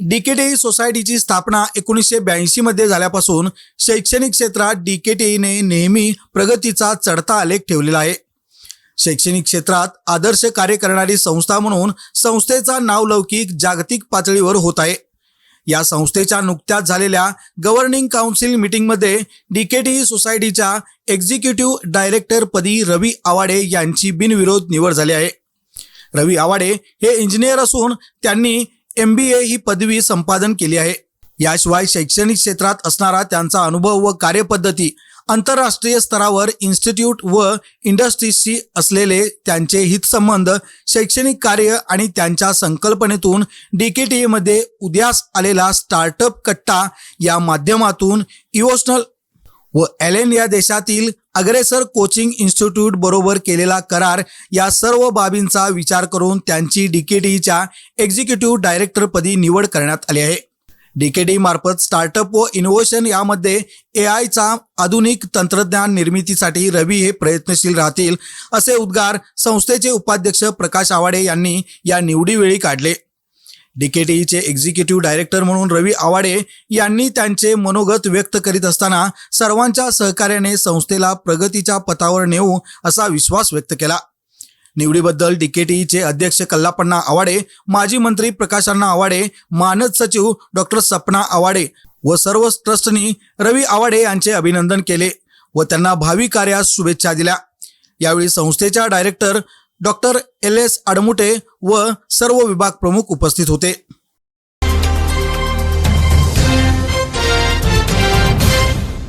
DKTE सोसायटीची स्थापना एकोणीसशे ब्याऐंशी मध्ये झाल्यापासून शैक्षणिक क्षेत्रात डीकेटीईने नेहमी प्रगतीचा चढता आलेख ठेवलेला आहे. शैक्षणिक क्षेत्रात आदर्श कार्य करणारी संस्था म्हणून संस्थेचा नावलौकिक जागतिक पातळीवर होत आहे. या संस्थेच्या नुकत्याच झालेल्या गव्हर्निंग काउन्सिल मीटिंगमध्ये डीकेटी सोसायटीच्या एक्झिक्युटिव्ह डायरेक्टरपदी रवी आवाडे यांची बिनविरोध निवड झाली आहे. रवी आवाडे हे इंजिनियर असून त्यांनी एम बी ए ही पदवी संपादन केली आहे. याशिवाय शैक्षणिक क्षेत्रात असणारा त्यांचा अनुभव व कार्यपद्धती आंतरराष्ट्रीय स्तरावर इन्स्टिट्यूट व इंडस्ट्रीजशी असलेले त्यांचे हितसंबंध शैक्षणिक कार्य आणि त्यांच्या संकल्पनेतून डी के मध्ये उदयास आलेला स्टार्टअप कट्टा या माध्यमातून इमोशनल व एलेन या देशातील अग्रेसर कोचिंग इन्स्टिट्यूट बरोबर केलेला करार या सर्व बाबींचा विचार करून त्यांची डीकेडीच्या एक्झिक्युटिव्ह डायरेक्टरपदी निवड करण्यात आली आहे. डीकेडी मार्फत स्टार्टअप व इनोव्हेशन यामध्ये ए आयचा आधुनिक तंत्रज्ञान निर्मितीसाठी रवी हे प्रयत्नशील राहतील असे उद्गार संस्थेचे उपाध्यक्ष प्रकाश आवाडे यांनी या निवडीवेळी काढले. डीकेटीचे एक्झिक्युटिव्ह डायरेक्टर म्हणून रवी आवाडे यांनी त्यांचे मनोगत व्यक्त करीत असताना सर्वांच्या सहकार्याने संस्थेला प्रगतीच्या पथावर नेऊ असा विश्वास व्यक्त केला. निवडीबद्दल डीकेटीचे अध्यक्ष कल्लापण्णा आवाडे माजी मंत्री प्रकाशांना आवाडे मानद सचिव डॉक्टर सपना आवाडे व सर्व ट्रस्टनी रवी आवाडे यांचे अभिनंदन केले व त्यांना भावी कार्यास शुभेच्छा दिल्या. यावेळी संस्थेच्या director doctor L S Admute व सर्व विभाग प्रमुख उपस्थित होते.